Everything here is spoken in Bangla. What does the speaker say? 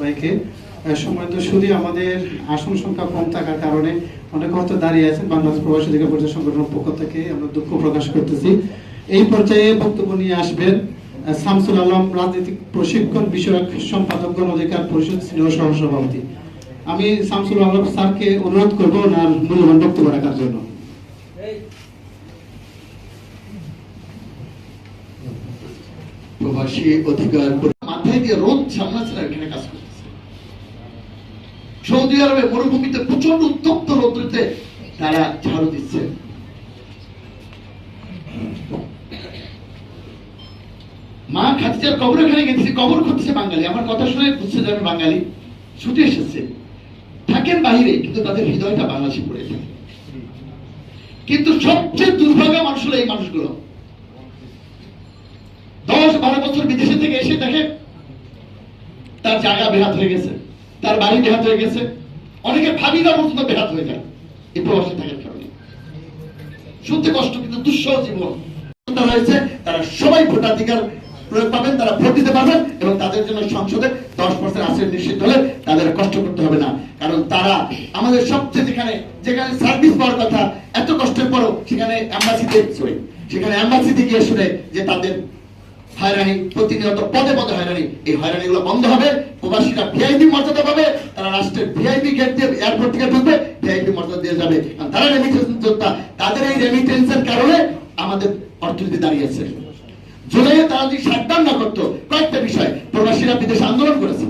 ভাইকে সময় তো শুধু আমাদের আসন সংখ্যা কম থাকার কারণে অনেক হয়তো দাঁড়িয়ে আছেন বাংলাদেশ প্রবাসী অধিকার পরিষদ সংগঠনের পক্ষ থেকে। আমরা দুঃখ প্রকাশ করতেছি। এই পর্যায়ে বক্তব্য নিয়ে আসবেন শামসুল আলম, রাজনৈতিক প্রশিক্ষণ বিষয়ক সম্পাদক গণ অধিকার পরিষদ সিনিয়র সহসভাপতি। আমি শামসুল আলম স্যারকে অনুরোধ করব ওনার মূল্যবান বক্তব্য রাখার জন্য। প্রবাসী অধিকার দিয়ে রোদ সামলাচ্ছে এখানে কাজ করতেছে। সৌদি আরবে মরুভূমিতে প্রচণ্ড উত্তপ্ত রৌদ্রতে তারা ঝাড়ু দিচ্ছে। মা খাদিজার কবর এখানে গেছে, কবর করতেছে বাঙালি। আমার কথা শুনে বুঝছে যে বাঙালি। ছুটে এসেছে। থাকেন বাহিরে, কিন্তু তাদের হৃদয়টা বাংলাদেশে পড়ে থাকে। কিন্তু সবচেয়ে দুর্ভাগা মানুষ হলো এই মানুষগুলো। দশ বারো বছর বিদেশে থেকে এসে দেখে তার জায়গা বেহাত হয়ে গেছে, তার বাড়ি বেহাত হয়ে গেছে। অনেকে ভাবিনা পর্যন্ত বেহাত হয়ে যায় এই প্রবাসী থাকার কারণে। শুনতে কষ্ট, কিন্তু দুঃসহ জীবন। হয়েছে, তারা সবাই ভোটাধিকার প্রয়োগ পাবেন, তারা ভোট দিতে পারবেন এবং তাদের জন্য সংসদে দশ পার্সেন্ট নিশ্চিত হলে তাদের কষ্ট করতে হবে না। কারণ তারা আমাদের সবচেয়ে যেখানে যেখানে সার্ভিস পাওয়ার কথা, এত কষ্টের পরও সেখানে অ্যাম্বাসিতে সেখানে অ্যাম্বাসিতে গিয়ে শুনে যে তাদের হয়রানি, প্রতিনিয়ত পদে পদে হয়রানি। এই হয়রানি গুলো বন্ধ হবে, প্রবাসীরা ভিআইপি মর্যাদা পাবে, তারা রাষ্ট্রের ভিআইপি গেট দিয়ে এয়ারপোর্ট থেকে ঢুকবে, ভিআইপি মর্যাদা দিয়ে যাবে। তারা রেমিটেন্স যোদ্ধা তাদের এই রেমিটেন্সের কারণে আমাদের অর্থনীতি দাঁড়িয়েছে। জুলাইয়ে তারা যদি শাটডাউন না করতো, কয়েকটা বিষয়, প্রবাসীরা বিদেশে আন্দোলন করেছে।